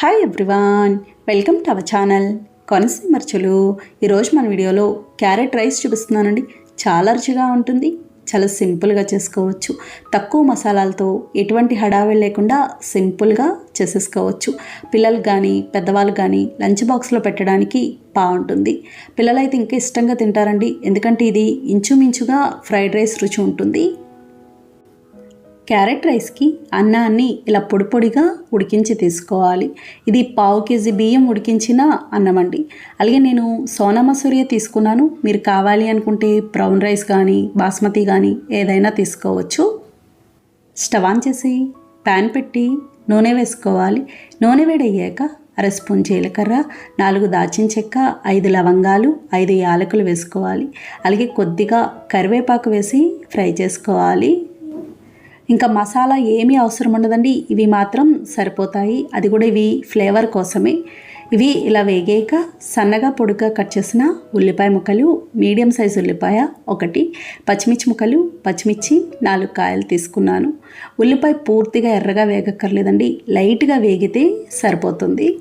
Hi everyone welcome to our channel కొనసీమర్చులు ఈరోజు మన వీడియోలో క్యారెట్ రైస్ చూపిస్తున్నానండి. చాలా రుచిగా ఉంటుంది. చాలా సింపుల్గా చేసుకోవచ్చు. తక్కువ మసాలాలతో ఎటువంటి హడావిడి లేకుండా సింపుల్గా చేసేసుకోవచ్చు. పిల్లలు కానీ పెద్దవాళ్ళు కానీ లంచ్ బాక్స్లో పెట్టడానికి బాగుంటుంది. పిల్లలైతే ఇంకా ఇష్టంగా తింటారండి. ఎందుకంటే ఇది ఇంచుమించుగా ఫ్రైడ్ రైస్ రుచి ఉంటుంది. క్యారెట్ రైస్కి అన్నాన్ని ఇలా పొడి పొడిగా ఉడికించి తీసుకోవాలి. ఇది పావు కేజీ బియ్యం ఉడికించిన అన్నం అండి. అలాగే నేను సోనా మసూరియా తీసుకున్నాను. మీరు కావాలి అనుకుంటే బ్రౌన్ రైస్ కానీ బాస్మతి కానీ ఏదైనా తీసుకోవచ్చు. స్టవ్ ఆన్ చేసి ప్యాన్ పెట్టి నూనె వేసుకోవాలి. నూనె వేడయ్యాక అర స్పూన్ జీలకర్ర నాలుగు దాచిన చెక్క ఐదు లవంగాలు ఐదు యాలకులు వేసుకోవాలి. అలాగే కొద్దిగా కరివేపాకు వేసి ఫ్రై చేసుకోవాలి. ఇంకా మసాలా ఏమీ అవసరం ఉండదండి. ఇవి మాత్రం సరిపోతాయి. అది కూడా ఇవి ఫ్లేవర్ కోసమే. ఇవి ఇలా వేగాక సన్నగా పొడుగా కట్ చేసిన ఉల్లిపాయ ముక్కలు మీడియం సైజ్ ఉల్లిపాయ ఒకటి పచ్చిమిర్చి ముక్కలు పచ్చిమిర్చి నాలుగు కాయలు తీసుకున్నాను. ఉల్లిపాయ పూర్తిగా ఎర్రగా వేగక్కర్లేదండి. లైట్గా వేగితే సరిపోతుంది.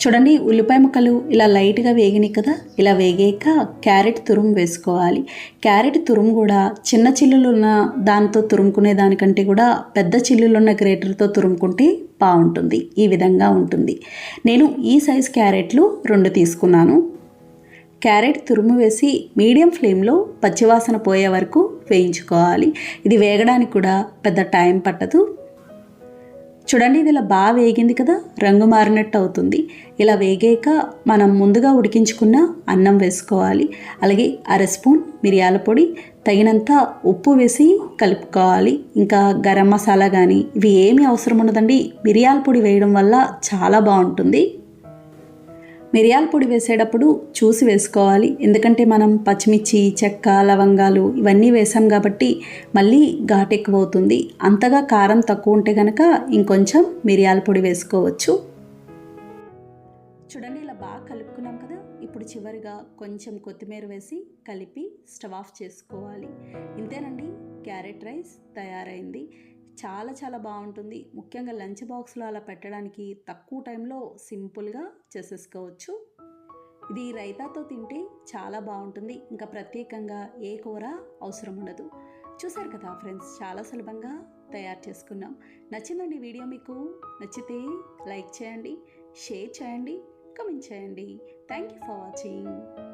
చూడండి ఉల్లిపాయ ముక్కలు ఇలా లైట్గా వేగినాయి కదా ఇలా వేగాక క్యారెట్ తురుము వేసుకోవాలి. క్యారెట్ తురుము కూడా చిన్న చిల్లులు ఉన్న దాంతో తురుముకునే దానికంటే కూడా పెద్ద చిల్లులు ఉన్న గ్రేటర్తో తురుముకుంటే బాగుంటుంది ఈ విధంగా ఉంటుంది. నేను ఈ సైజ్ క్యారెట్లు రెండు తీసుకున్నాను. క్యారెట్ తురుము వేసి మీడియం ఫ్లేమ్లో పచ్చివాసన పోయే వరకు వేయించుకోవాలి. ఇది వేగడానికి కూడా పెద్ద టైం పట్టదు. చూడండి ఇది ఇలా బాగా వేగింది కదా రంగు మారినట్టు అవుతుంది. ఇలా వేగాక మనం ముందుగా ఉడికించుకున్న అన్నం వేసుకోవాలి. అలాగే అర స్పూన్ మిరియాల పొడి తగినంత ఉప్పు వేసి కలుపుకోవాలి. ఇంకా గరం మసాలా కానీ ఇవి ఏమీ అవసరం ఉండదండి. మిరియాల పొడి వేయడం వల్ల చాలా బాగుంటుంది. మిరియాల పొడి వేసేటప్పుడు చూసి వేసుకోవాలి. ఎందుకంటే మనం పచ్చిమిర్చి చెక్క లవంగాలు ఇవన్నీ వేసాం కాబట్టి మళ్ళీ ఘాట్ ఎక్కువ అవుతుంది అంతగా కారం తక్కువ ఉంటే కనుక ఇంకొంచెం మిరియాల పొడి వేసుకోవచ్చు. చూడండి ఇలా బాగా కలుపుకున్నాం కదా. ఇప్పుడు చివరిగా కొంచెం కొత్తిమీర వేసి కలిపి స్టవ్ ఆఫ్ చేసుకోవాలి. ఇంతేనండి క్యారెట్ రైస్ తయారైంది. చాలా చాలా బాగుంటుంది. ముఖ్యంగా లంచ్ బాక్స్లో అలా పెట్టడానికి తక్కువ టైంలో సింపుల్గా చేసేసుకోవచ్చు. ఇది రైతాతో తింటే చాలా బాగుంటుంది. ఇంకా ప్రత్యేకంగా ఏ కూర అవసరం ఉండదు. చూసారు కదా ఫ్రెండ్స్ చాలా సులభంగా తయారు చేసుకున్నాం. నచ్చిందండి వీడియో మీకు? నచ్చితే లైక్ చేయండి షేర్ చేయండి కమెంట్ చేయండి. Thank you for watching.